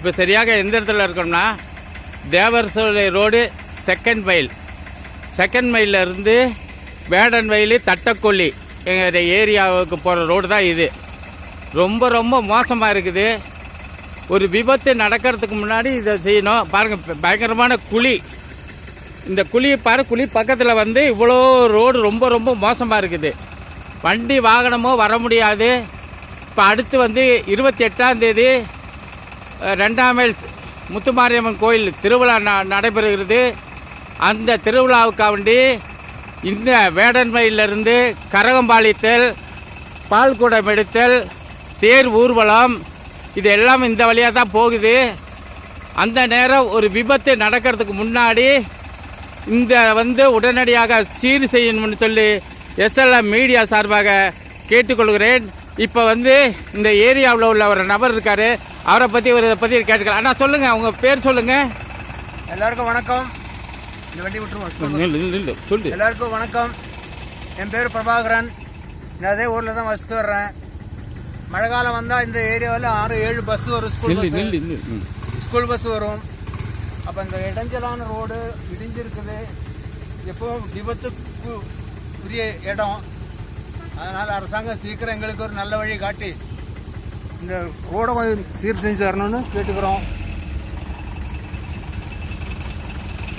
இப்போ சரியாக எந்த இடத்துல இருக்கோம்னா Devarshola road second mile second மைலில் இருந்து வேடன் வயலு தட்டக்கொல்லி எங்கள் ஏரியாவுக்கு போகிற ரோடு தான் இது. ரொம்ப ரொம்ப மோசமாக இருக்குது. ஒரு விபத்து நடக்கிறதுக்கு முன்னாடி இதை செய்யணும். பாருங்கள் பயங்கரமான குழி. இந்த குழி பாரு குழி பக்கத்தில் வந்து இவ்வளோ ரோடு ரொம்ப ரொம்ப மோசமாக இருக்குது. வண்டி வாகனமோ வர முடியாது. இப்போ அடுத்து வந்து இருபத்தி எட்டாம் தேதி ரெண்டாம் மைல் முத்துமாரியம்மன் கோயில் திருவிழா ந நடைபெறுகிறது. அந்த திருவிழாவுக்காண்டி இந்த வேடன்மையிலிருந்து கரகம்பாளித்தல் பால்குடம் எடுத்தல் தேர் ஊர்வலம் இது எல்லாம் இந்த வழியாக தான் போகுது. அந்த நேரம் ஒரு விபத்து நடக்கிறதுக்கு முன்னாடி இந்த வந்து உடனடியாக சீர் செய்யணும்னு சொல்லி எஸ்எல்எம் மீடியா சார்பாக கேட்டுக்கொள்கிறேன். இப்போ வந்து இந்த ஏரியாவில் உள்ள ஒரு நபர் இருக்காரு. அவரை பற்றி ஒரு பற்றி கேட்டுக்கலாம். அண்ணா சொல்லுங்கள் உங்கள் பேர் சொல்லுங்கள் எல்லாருக்கும் வணக்கம். இந்த வண்டி விட்டுருவோம் சொல்லு. எல்லாருக்கும் வணக்கம். என் பேர் பிரபாகரன். நான் அதே ஊரில் தான் வசித்து வர்றேன். மழை காலம் வந்தால் இந்த ஏரியாவில் ஆறு ஏழு பஸ் வரும் ஸ்கூல் பஸ். ஸ்கூல் பஸ் வரும். அப்போ இந்த இடைஞ்சலான ரோடு இடிஞ்சிருக்குது. எப்போ விபத்துக்கு உரிய இடம். அதனால் அரசாங்கம் சீக்கிரம் எங்களுக்கு ஒரு நல்ல வழி காட்டி இந்த ரோடை கொஞ்சம் சீர் செஞ்சு தரணும்னு கேட்டுக்கிறோம்.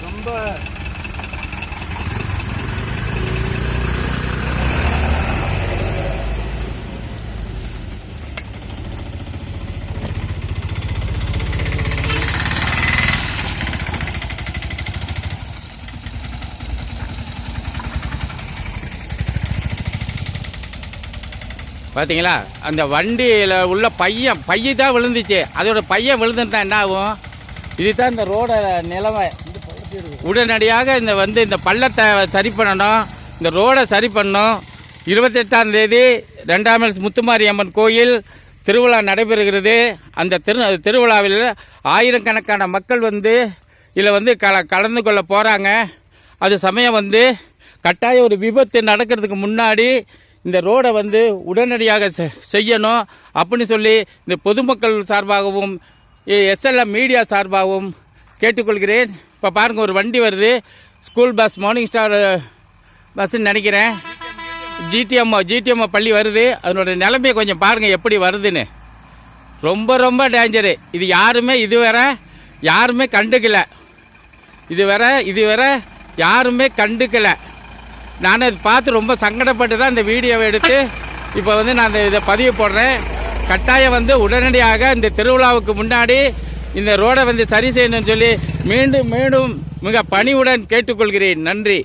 ரொம்ப பார்த்தீங்களா அந்த வண்டியில் உள்ள பையன் பைய தான் விழுந்துச்சு. அதோட பையன் விழுந்துட்டா என்ன ஆகும் இதுதான் இந்த ரோட நிலைமை. உடனடியாக இந்த வந்து இந்த பள்ளத்தை சரி பண்ணணும். இந்த ரோடை சரி பண்ணணும். இருபத்தெட்டாம் தேதி ரெண்டாம் முத்துமாரி முத்துமாரியம்மன் கோயில் திருவிழா நடைபெறுகிறது. அந்த திரு திருவிழாவில் ஆயிரக்கணக்கான மக்கள் வந்து இதில் வந்து கல கலந்து கொள்ள போகிறாங்க அது சமயம் வந்து கட்டாயம் ஒரு விபத்து நடக்கிறதுக்கு முன்னாடி இந்த ரோடை வந்து உடனடியாக செ- செய்யணும் அப்படின்னு சொல்லி இந்த பொதுமக்கள் சார்பாகவும் எஸ்எல்எம் மீடியா சார்பாகவும் கேட்டுக்கொள்கிறேன். இப்போ பாருங்கள் ஒரு வண்டி வருது. ஸ்கூல் பஸ் மார்னிங் ஸ்டார் பஸ்ன்னு நினைக்கிறேன். ஜிடிஎம்ஓ ஜிடிஎம்ஓ பள்ளி வருது. அதனோட நிலைமையை கொஞ்சம் பாருங்கள் எப்படி வருதுன்னு. ரொம்ப ரொம்ப டேஞ்சரு இது யாருமே இதுவரை யாருமே கண்டுக்கல. இதுவரை இதுவரை யாருமே கண்டுக்கலை. நான் அதை பார்த்து ரொம்ப சங்கடப்பட்டு தான் இந்த வீடியோவை எடுத்து இப்போ வந்து நான் இந்த இதை பதிவு போடுறேன். கட்டாயம் வந்து உடனடியாக இந்த திருவிழாவுக்கு முன்னாடி இந்த ரோடை வந்து சரி செய்யணும்னு சொல்லி மீண்டும் மீண்டும் மிக பணிவுடன் கேட்டுக்கொள்கிறேன். நன்றி.